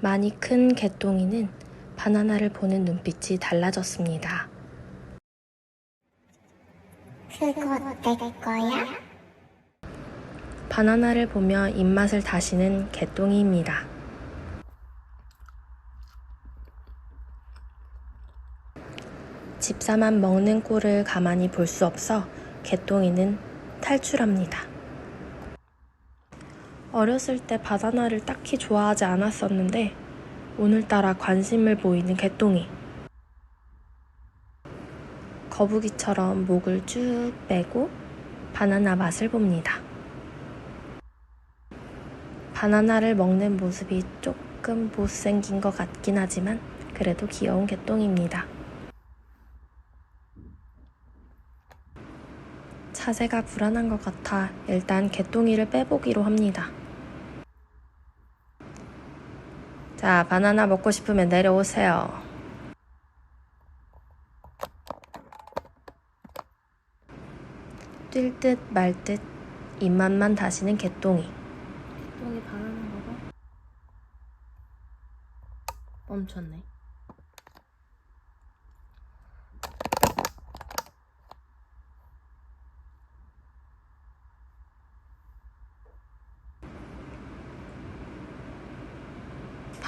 많이 큰 개똥이는 바나나를 보는 눈빛이 달라졌습니다. 그거 내 거야? 바나나를 보며 입맛을 다시는 개똥이입니다. 집사만 먹는 꼴을 가만히 볼 수 없어 개똥이는 탈출합니다. 어렸을 때 바나나를 딱히 좋아하지 않았었는데 오늘따라 관심을 보이는 개똥이. 거북이처럼 목을 쭉 빼고 바나나 맛을 봅니다. 바나나를 먹는 모습이 조금 못생긴 것 같긴 하지만 그래도 귀여운 개똥입니다. 자세가 불안한 것 같아 일단 개똥이를 빼보기로 합니다. 자, 바나나 먹고 싶으면 내려오세요. 뛸 듯 말 듯 입맛만 다시는 개똥이. 개똥이 바나나 먹어? 멈췄네.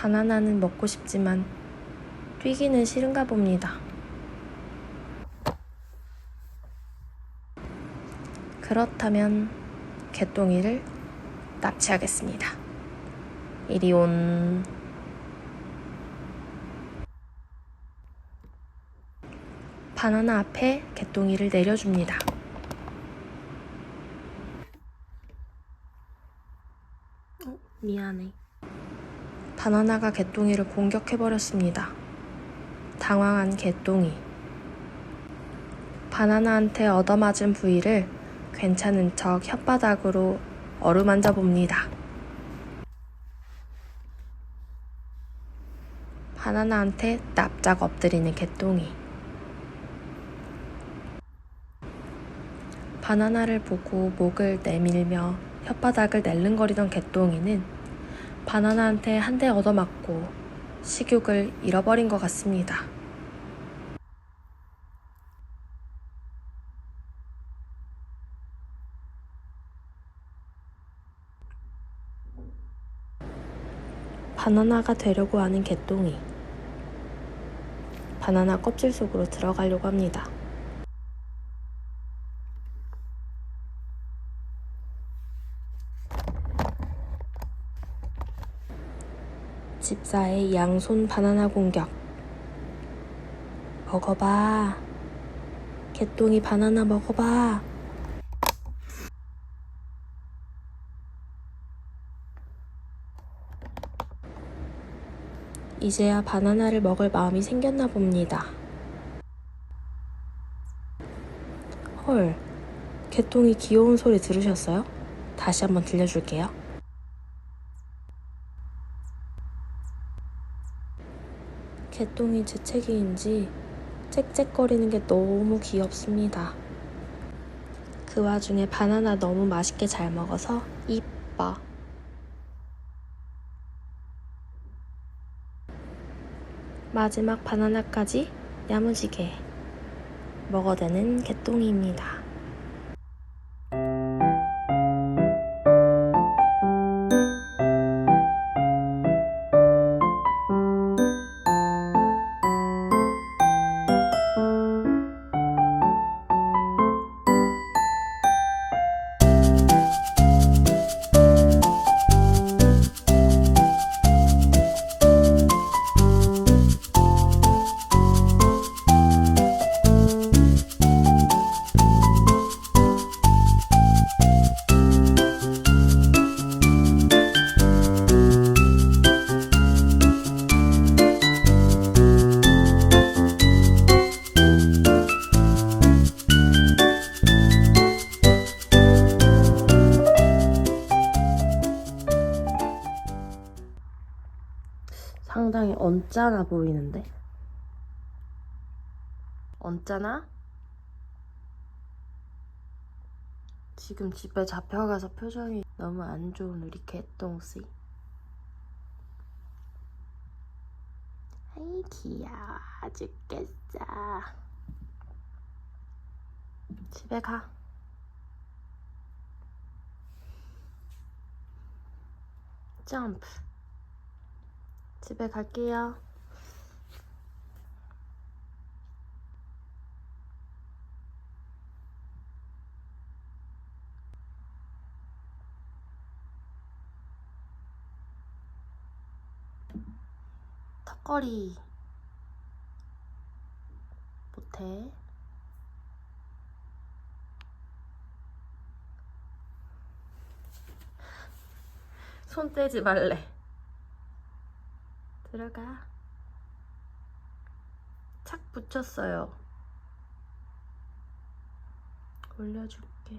바나나는 먹고 싶지만 뛰기는 싫은가 봅니다. 그렇다면 개똥이를 납치하겠습니다. 이리 온. 바나나 앞에 개똥이를 내려줍니다. 어, 미안해. 바나나가 개똥이를 공격해버렸습니다. 당황한 개똥이. 바나나한테 얻어맞은 부위를 괜찮은 척 혓바닥으로 어루만져 봅니다. 바나나한테 납작 엎드리는 개똥이. 바나나를 보고 목을 내밀며 혓바닥을 낼름거리던 개똥이는 바나나한테 한 대 얻어맞고 식욕을 잃어버린 것 같습니다. 바나나가 되려고 하는 개똥이. 바나나 껍질 속으로 들어가려고 합니다. 집사의 양손 바나나 공격. 먹어봐. 개똥이 바나나 먹어봐. 이제야 바나나를 먹을 마음이 생겼나 봅니다. 헐, 개똥이 귀여운 소리 들으셨어요? 다시 한번 들려줄게요. 개똥이 재채기인지 짹짹거리는 게 너무 귀엽습니다. 그 와중에 바나나 너무 맛있게 잘 먹어서 이뻐. 마지막 바나나까지 야무지게 먹어대는 개똥이입니다. 상당히 언짢아 보이는데? 언짢아? 지금 집에 잡혀가서 표정이 너무 안 좋은 우리 개똥씨. 아이 귀여워 죽겠어 집에 가 점프 집에 갈게요. 턱걸이 못해. 손 떼지 말래 들어가. 착 붙였어요. 올려줄게